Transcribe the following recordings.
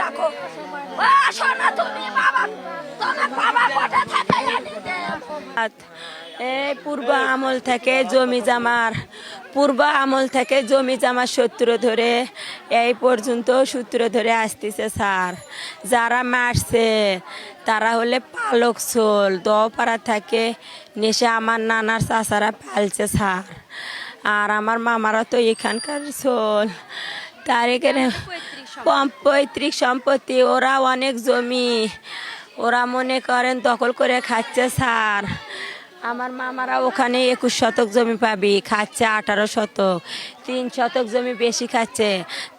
ডাকো। তুমি বাবা, তোমার বাবা থেকে? এই পূর্ব আমল থেকে জমি জামার, পূর্ব আমল থেকে জমি জামার সূত্র ধরে, এই পর্যন্ত সূত্র ধরে আসতেছে স্যার। যারা মারছে, তারা হলে পালক সোল দপাড়া থেকে, নেশে আমার নানার চাচারা পালছে স্যার। আর আমার মামারা তো এখানকার সোল তার এখানে পৈতৃক সম্পত্তি, ওরা অনেক জমি। ওরা মনে করেন দখল করে খাচ্ছে, স্যার। আমার মামারা ওখানে একুশ শতক জমি পাবি, খাচ্ছে আঠারো শতক, তিন শতক জমি বেশি খাচ্ছে।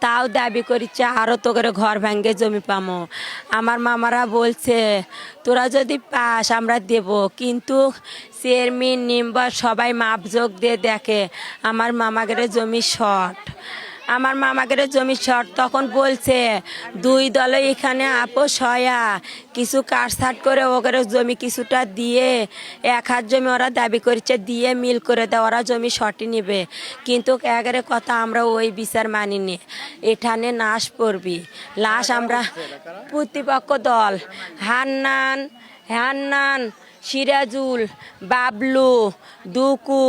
তাও দাবি করিচ্ছে আরও তো করে ঘর ভাঙ্গে জমি পামো। আমার মামারা বলছে, তোরা যদি পাস, আমরা দেব। কিন্তু চেয়ারম্যান নিম্বর সবাই মাপযোগ দিয়ে দেখে, আমার মামাগের জমি শর্ট। আমার মামাগের জমি শর্ট তখন বলছে, দুই দলে এখানে আপোষ হয়া। কিছু কাটছাট করে ওদের জমি কিছুটা দিয়ে, এক হাত জমি ওরা দাবি করছে, দিয়ে মিল করে দেয় ওরা জমি শর্টই নিবে। কিন্তু এগারে কথা আমরা ওই বিচার মানিনি। এখানে নাশ পড়বি। লাশ আমরা প্রতিপক্ষ দল। হান্নান হান্নান, সিরাজুল, বাবলু, দুকু,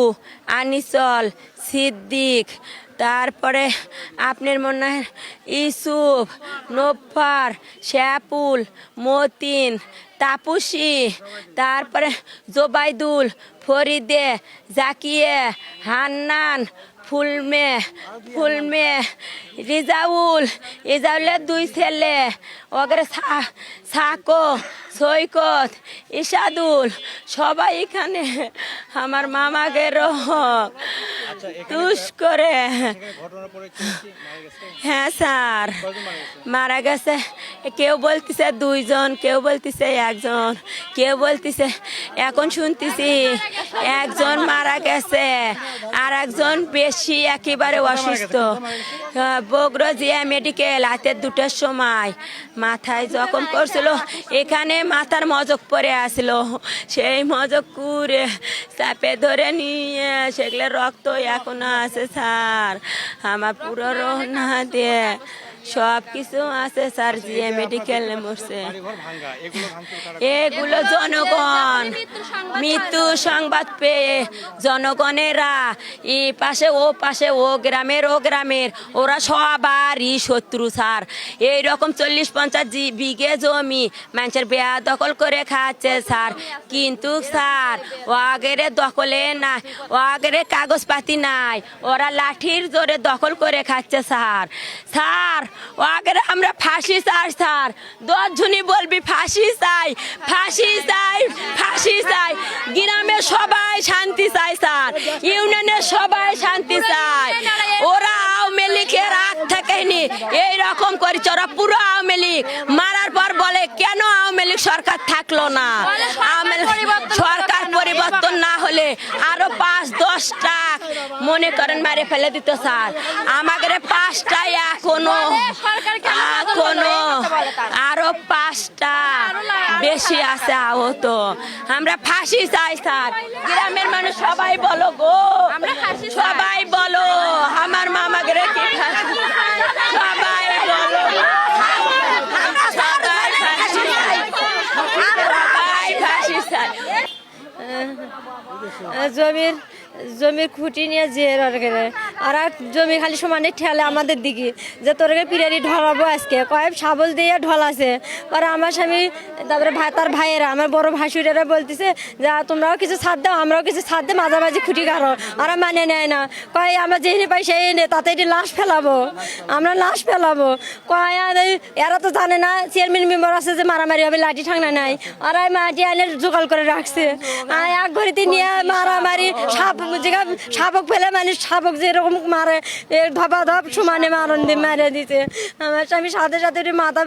আনিসল, সিদ্দিক তারপরে আপনার মনে হয় ইসুফ নোফার শ্যাপুল মতিন তাপুসি তারপরে জোবাইদুল ফরিদে জাকিয়ে হান্নান ফুলমে ফুলমে রিজাউল রিজাউলের দুই ছেলে ওগরে সাকো সৈকত ইসাদুল সবাই এখানে আমার মামাকে তুষ করে। ঘটনার পরে কি কি মারা গেছে? হ্যাঁ স্যার। মারা গেছে? কেউ বলতিছে দুইজন কেউ বলতিছে একজন কেউ বলতিছে এখন শুনতেছি একজন মারা গেছে আর একজন বেশি একেবারে অসুস্থ। বগরো জিয়া মেডিকেল হাতের দুটার সময়। মাথায় জখম করছিল, এখানে মাথার মজক পরে আসলো। সেই মজক করে চাপে ধরে নিয়ে সেগুলো রক্ত এখনও আছে, স্যার। আমার পুরো রহনা দিয়ে সব কিছু আছে স্যার জিএ মেডিকেল মরছে এগুলো জনগণ মৃত্যু সংবাদ পেয়ে জনগণেরা এই পাশে ও পাশে ও গ্রামের ও গ্রামের ওরা সবারই শত্রু স্যার। এইরকম চল্লিশ পঞ্চাশ জি- বিঘে জমি মানুষের বেয়া দখল করে খাচ্ছে স্যার। কিন্তু স্যার ও আগের দখলে নাই ও আগের কাগজপাতি নাই ওরা লাঠির জোরে দখল করে খাচ্ছে স্যার। স্যার ও আগের আমরা ফাঁসি চাই স্যার। দশজনই বলবি ফাঁসি চাই ফাঁসি চাই ফাঁসি চাই। গ্রামে সবাই শান্তি চাই স্যার। ইউনিয়নের সবাই শান্তি চাই। ওরা আওয়ামী লীগের আগ থেকে নি এইরকম করেছে ওরা পুরো আওয়ামী লীগ। মারার পর বলে কেন আওয়ামী লীগ সরকার থাকল না? আওয়ামী সরকার পরিবর্তন না হলে আরও পাঁচ দশটা। মনে করেন মারে ফেলে দিত স্যার। আমাদের পাঁচটা এখনও এখনও আরও পাঁচটা বেশি আছে আহত। আমরা ফাঁসি চাই স্যার। গ্রামের মানুষ সবাই বলো গো। সবাই বলো আমার মামাকে কি সবাই বলো। ফাঁসি সবাই ফাঁসি চাই। জমির জমির খুঁটি নিয়ে যে আর আর জমি খালি সমানে ঠেলে আমাদের দিকে, যে তোরকে পিড়ারি ঢলাবো আজকে। কয়েক শাবল দিয়ে ঢলাছে। পরে আমার স্বামী, তারপরে ভাই, তার ভাইয়েরা, আমার বড় ভাসুরেরা বলতেছে যে, তোমরাও কিছু ছাদ দাও, আমরাও কিছু ছাদ দিয়ে মাঝামাঝি খুঁটি কারও আর মানে নেয় না। কয়, আমরা যেই পাই সেই নে, তাতে এটি লাশ ফেলাবো। আমরা লাশ ফেলাবো। কয় এরা তো জানে না, চেয়ারম্যান মেম্বার আছে যে মারামারি হবে, লাঠি ঠাংনা নাই। আর এই মাটি আনে জোগাল করে রাখছে। এক ঘড়িতে নিয়ে মারামারি সাপ যেগা, শাবক ফেলে মানে শাবক যেরকম মারে, এ ধপা ধপ সমানে মারণ দিয়ে মারে দিতে আমার স্বামী সাথে সাথে মাথা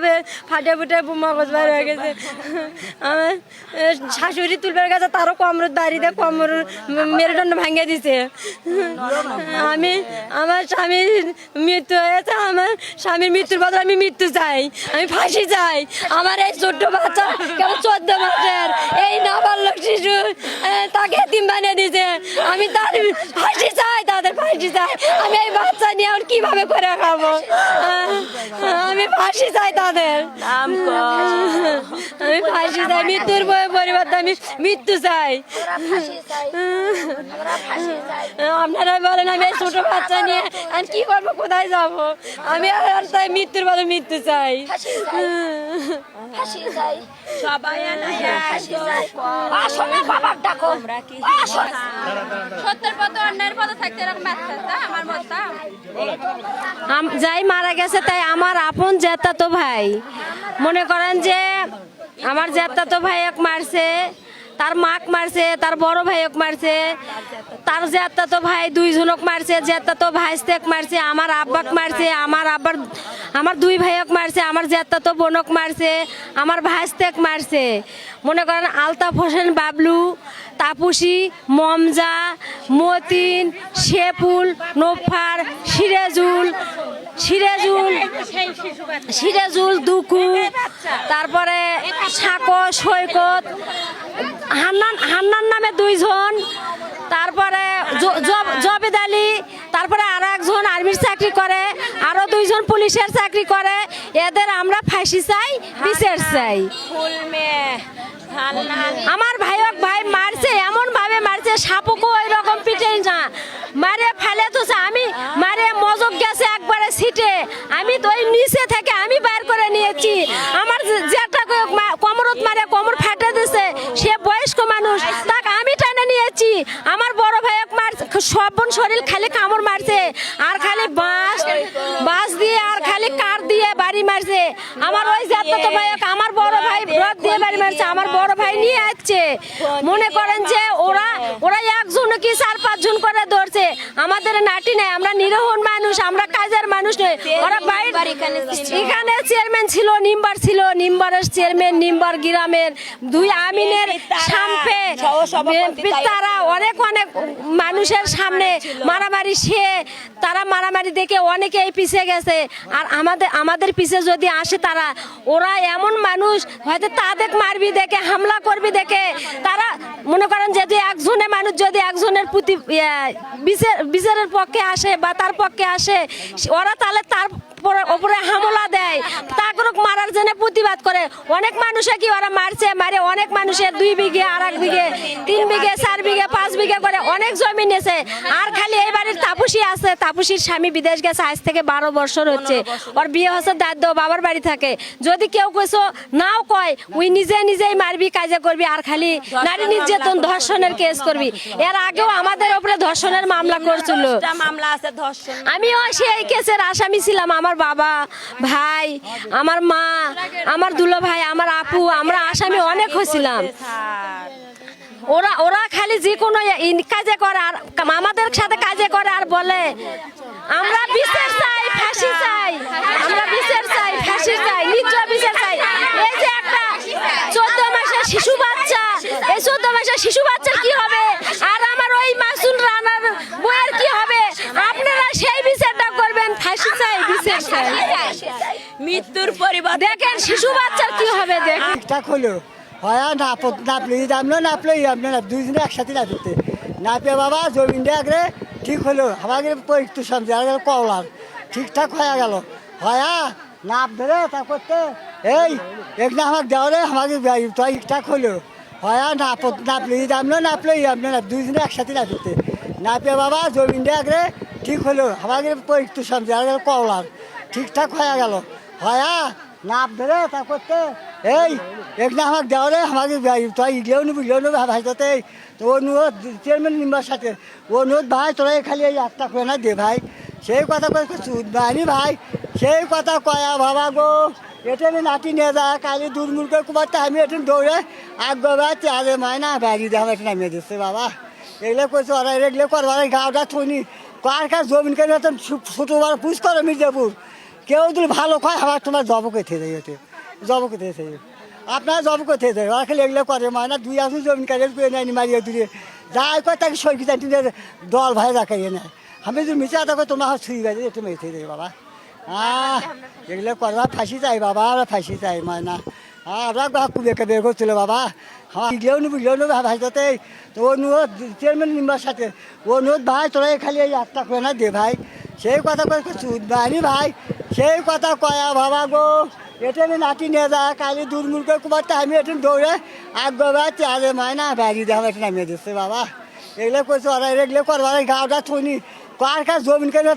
ফাটে ফুটে মগজ বার হয়ে গেছে। আমার শাশুড়ি তুলবার গেছে তারও কমর বাড়িতে কমর মেরুদণ্ড ভাঙে দিছে। আমি, আমার স্বামীর মৃত্যু হয়েছে, আমার স্বামীর মৃত্যুর বদলে আমি মৃত্যু চাই, আমি ফাঁসি চাই। আমার এই ছোট্ট বাচ্চা কেন চোদ্দ মাসের, এই নাবালক শিশু তাকে এতিম বানিয়ে দিছে। আমি তার ফাঁসি চাই, তাদের ফাঁসি চাই। আমি এই বাচ্চা নিয়ে আর কীভাবে করে খাব? আমি ফাঁসি চাই তাদের। আমি ফাঁসি চাই মৃত্যুর পরিবর্তে আমি মৃত্যু চাই। আপনারা বলেন আমি এই ছোট বাচ্চা নিয়ে আমি কি করব কোথায় যাব? আমি আর তাই মৃত্যুর বলে মৃত্যু চাই। সবাই সত্যের পথে অন্যায়ের পথে থাকতে এরকম বাচ্চা যাই মারা গেছে তাই আমার আপন জেতা তো ভাই। মনে করেন যে আমার জেতা তো ভাই এক মারছে তার মাক মারছে, তার বড় ভাইক মারছে, তার জেতা তো ভাই দুইজনক মারছে জেতা তো ভাইস্তেক মারছে, আমার আব্বাক মারছে, আমার আব্বার, আমার দুই ভাইক মারছে, আমার জেতা তো বোনক মারছে, আমার ভাইস্তেক মারছে। মনে করেন আলতাফ হোসেন, বাবলু, তাপুসি, মমজা, মতিন শেপুল নোফার, সিরাজুল সিরাজুল সিরাজুল, দুকু, তারপরে সাকো, সৈকত হান্নান হান্নান নামে দুইজন তারপরে জবেদ আলী তারপরে আর একজন আর্মির চাকরি করে আরও দুইজন পুলিশের চাকরি করে এদের আমরা ফাঁসি চাই বিচার চাই। আমার ভাইক ভাই মারছে এমন ভাবে মারছে সাপুকও ওই রকম পিটে না। মারে ফেলে তো আমি মারে মজক গেছে একবারে সিটে আমি তো ওই নিচে থেকে আমি বাইর করে নিয়েছি। আমার যেটা কোমরত মারে কোমর ফাটে দিছে সে বয়স্ক মানুষ তাকে আমি টেনে নিয়েছি আমার বড় ভাই এক মার সব বোন শরীর খালি কামড় মারছে। আর খালি বাঁশ বাঁশ দিয়ে আর খালি কাঠ দিয়ে বাড়ি মারছে। আমার ওই যাত্রা তো ভাইক আমার বড় ভাই রথ দিয়ে বাড়ি মারছে, আমার বড় ভাই নিয়ে আসছে। মনে করেন যে ওরা ওরা একজন কি চার, পাঁচজন করে ধরছে। আমাদের নাটি নেই, আমরা নিরহন মানুষ, আমরা কাজের মানুষ নয় ওরা বাইরে এখানে চেয়ারম্যান ছিল, নিম্বার ছিল, নিম্বারের চেয়ারম্যান, নিম্বার গ্রামের দুই আমিনের সামপে তারা অনেক অনেক মানুষের সামনে মারামারি সে, তারা মারামারি দেখে অনেকেই পিছিয়ে গেছে। আর আমাদের আমাদের পিছে যদি আসে তারা, ওরা এমন মানুষ, হয়তো তাদের মারবি দেখে, হামলা করবি দেখে, তারা মনে করেন যদি একজনের মানুষ যদি একজনের প্রতি বিচার- বিচারের পক্ষে আসে বা তার পক্ষে আসে, ওরা তাহলে তার ওপরে হামলা দেয় তাকে মারার জন্য প্রতিবাদ করে। অনেক মানুষে কি ওরা মারছে? মারে অনেক মানুষের দুই বিঘে আর এক বিঘে, তিন বিঘে বিঘে করে অনেক জমি নিয়েছে। আর খালি এই বাড়ির তাপুসি আছে। তাপুসির স্বামী বিদেশ গেছে আজ থেকে বারো বছর হচ্ছে। ওর বিয়ে হচ্ছে দাদ্য বাবার বাড়ি থাকে। যদি কেউ কইছো নাও কয় উই নিজে নিজেই মারবি কাজে করবি আর খালি নারী নির্যাতন ধর্ষণের কেস করবি। এর আগেও আমাদের উপরে ধর্ষণের মামলা করছিল। আমিও সেই কেসের আসামি ছিলাম। আমার বাবা ভাই আমার মা আমার দুলো ভাই আমার আপু আমরা আসামি অনেক হয়েছিলাম। ওরা ওরা খালি যে কোনো কাজে করে আর আমাদের সাথে কাজে করে আর বলে আমরা বিচার চাই ফাঁসি চাই আমরা বিচার চাই ফাঁসি চাই নিশ্চয় বিচার চাই। এই যে একটা চোদ্দ মাসের শিশু বাচ্চা এই চোদ্দ মাসের শিশু বাচ্চার কি হবে? আর আমার ওই মাসুল রানার বইয়ের কি হবে? আপনারা সেই বিচারটা করবেন ফাঁসি চাই বিচার চাই। মৃত্যুর পরিবার দেখেন শিশু বাচ্চার কি হবে দেখ ঠিকঠাক হলো। হয় নাপ নাপলে নামলো নাপলো নামলো না দুইজনে একসাথে নাপতে নাপে বাবা জমিনটা একরে ঠিক হলো। আমাকে একটু সমঝে আর কওলার। ঠিকঠাক হয়ে গেল। হয়া নাপ ধরে তা করতে, এই, এক না আমাকে দেওয়া রে, আমাকে ঠিকঠাক হলো। হয়া নাপ নাপলে নামলো নাপলো নামলো না দুইজনে একসাথে নাপতে নাপে বাবা জমিনটা একরে ঠিক হলো। আমাকে একটু সমঝে আর কওলার। ঠিকঠাক হয়ে গেল। হয়া নাপ ধরে তা করতে এই, এক না আমাকে দেওয়া রে, আমাকে তো ইগলেও নেব ইগলেও নেব ভাইটাতে তো ও নুয়ত চেয়ারম্যান নিম্বার সাথে, ও নুয়ত ভাই, তোরা খালি এই একটা করে না দে ভাই। সেই কথা কয়ে সুদ বানি ভাই? সেই কথা কয়া বাবা গো, এটা আমি নাটি নিয়ে যা, কালি দুর্মূল করে কুমারতে আমি এটা দৌড়ে, আগ বাবা চারে মায়না ব্যাগি দেওয়া এটা নামিয়ে দিচ্ছে বাবা। এগুলো করছে ওরা এগুলো করবার গাওটা থনি কার কার জমিন কেন ছোটো বড় পুষ করো মির্জাপুর। কেউ যদি ভালো খায় আবার তোমার জবকে থেকে যাই জবকে থেকে যাই আপনারা জবকে থেকে যাই ওরা খালি এগুলো করে মানে দুই আসুন জমিন কাজে করে নেয়নি মারিয়ে দূরে যাই করে তাকে সরকি জানি দল ভাই রাখাইয়ে নেয় আমি যদি মিশে দেখো তোমার ছুঁয়ে গেছে, একটু মেয়ে থেকে যাই বাবা। আহ, এগুলো করবা, ফাঁসি চাই বাবা আমরা ফাঁসি চাই মায়না আমরা কুবেকে বের করছিল বাবা। হ্যাঁ ইগলেও নেব ইগলেও নেব ভাই যাতে, তো ও নুয়ত চেয়ারম্যান নিম্বার সাথে, ও নুয়ত ভাই, তোরা খালি এই একটা করে না দে, ভাই। সেই কথা করে সুদ বানি ভাই। সেই কথা কয়া বাবা গো। এটা আমি নাতি নিয়ে যা, কালি দুর্মূল করে কুমার আমি এটা দৌড়ে, আগ গোবা চারে মায়না ব্যাগি দেওয়া এটা নামিয়ে দিচ্ছে বাবা। এগুলো করছে ওরা এগুলো করবার গাওটা থুনি কার কার জমিন কেন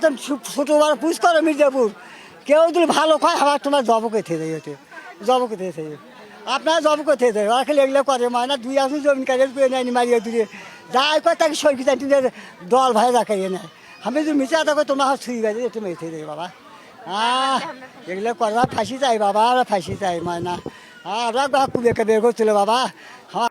ছোটো বড় পুষ করো মির্জাপুর? কেউ যদি ভালো খায় আবার তোমার জব কোথায় দেয় ওতে জব কোথায় দেয়। আপনার জব কোথায় দেয়, ওরা খালি এগুলো করে মায়না দুই আসুন জমিন কাজে করে নেয়নি, মারিয়ে দূরে যাই করে তাকে সরকি দল ভাই রাখাইয়ে নেয়। আমি যদি মিশে থাকো, তোমার ছুঁই গেছে তুমি এসে দেয় বাবা। আহ, এগুলো করবা, ফাঁসি চাই বাবা ফাঁসি চাই মায়না। আমরা কুবেকে বের করছিল বাবা। আমার